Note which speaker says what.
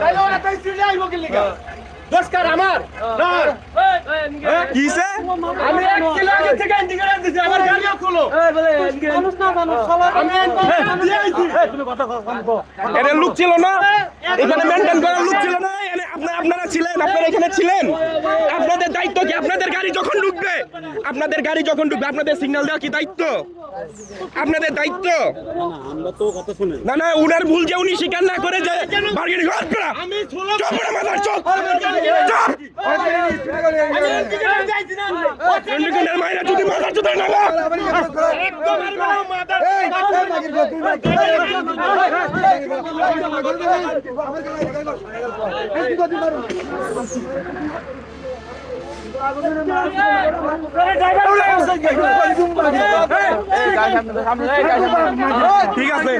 Speaker 1: তাইলে ওরা তাই চলে আইবো কি লিগা? দোষকার আমার। না
Speaker 2: কিসে?
Speaker 1: আমি এক কিলো আগে থেকে দিছি আমার গাড়িও খোলো। আমি ইন্ডিকেটর দিয়ে আইছি।
Speaker 2: এটা লুক ছিল না? এখানে মেনটেন করার লুক ছিল না? এখানে আপনারা আপনারা ছিলেন? আপনারা এখানে ছিলেন? আপনাদের দায়িত্ব কি? আপনাদের গাড়ি যখন ঢুকবে? আপনাদের গাড়ি যখন ঢুকবে? আপনাদের সিগন্যাল দেওয়া কি দায়িত্ব? আপনাদের দায়িত্ব? না না উনার ভুল যে উনি স্বীকার না করে বার্গেনিং
Speaker 1: আমি ষোলো
Speaker 2: চপ না মাথার চপ। চপ
Speaker 1: আমি ইন্ডিকেটর না
Speaker 2: চন্ডিগড়ের মায়েরা যদি মাথার চোদা না ঠিক আছে।